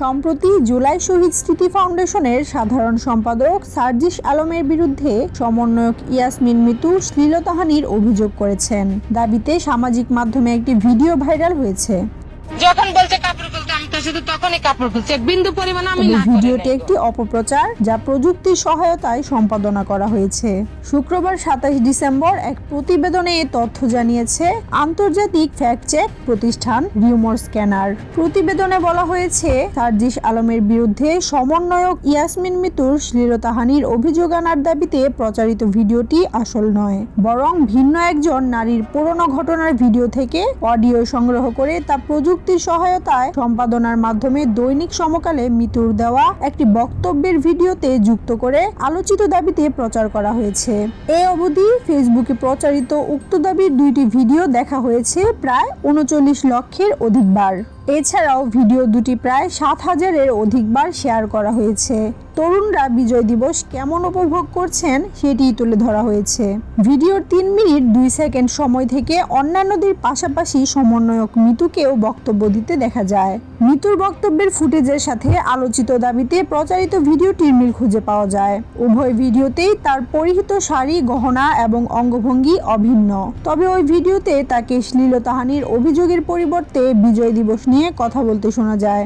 সম্প্রতি জুলাই শহীদ স্মৃতি ফাউন্ডেশনের সাধারণ সম্পাদক সার্জিস আলমের বিরুদ্ধে সমন্বয়ক ইয়াসমিন মিতু শ্লীলতাহানির অভিযোগ করেছেন। দাবিতে সামাজিক মাধ্যমে একটি ভিডিও ভাইরাল হয়েছে। যখন বলছে কাপড় ভিডিওটি একটি অপপ্রচার যা প্রযুক্তির সহায়তায় সম্পাদনা করা হয়েছে। শুক্রবার সাতাশ ডিসেম্বর এক প্রতিবেদনে এ তথ্য জানিয়েছে আন্তর্জাতিক ফ্যাক্ট চেক প্রতিষ্ঠান রিউমর স্ক্যানার। প্রতিবেদনে বলা হয়েছে সার্জিস আলমের বিরুদ্ধে সমন্বয়ক ইয়াসমিন মিতুর শ্লীলতাহানির অভিযোগ আনার দাবিতে প্রচারিত ভিডিওটি আসল নয় বরং ভিন্ন একজন নারীর পুরনো ঘটনার ভিডিও থেকে অডিও সংগ্রহ করে তা প্রযুক্তির সহায়তায় সম্পাদনার মাধ্যমে দৈনিক সমকালে মিতুর দেওয়া একটি বক্তব্যের ভিডিওতে যুক্ত করে আলোচিত দাবিতে প্রচার করা হয়েছে। এ অবধি ফেসবুকে প্রচারিত উক্ত দাবির দুইটি ভিডিও দেখা হয়েছে প্রায় উনচল্লিশ লক্ষের অধিকবার। এছাড়াও ভিডিও দুটি প্রায় সাত হাজারের অধিকবার শেয়ার করা হয়েছে। তরুণরা বিজয় দিবস কেমন উপভোগ করছেন সেটিই তুলে ধরা হয়েছে। ভিডিওর তিন মিনিট, দুই সেকেন্ড সময় থেকে অন্যান্যদের পাশাপাশি সমন্বয়ক মিতুকেও বক্তব্য দিতে দেখা যায়। মিতুর বক্তব্যের ফুটেজের সাথে আলোচিত দাবিতে প্রচারিত ভিডিওটির মিল খুঁজে পাওয়া যায়। উভয় ভিডিওতেই তার পরিহিত শাড়ি, গহনা এবং অঙ্গভঙ্গি অভিন্ন। তবে ওই ভিডিওতে তাকে শ্লীলতাহানির অভিযোগের পরিবর্তে বিজয় দিবস নিয়ে কথা বলতে শোনা যায়।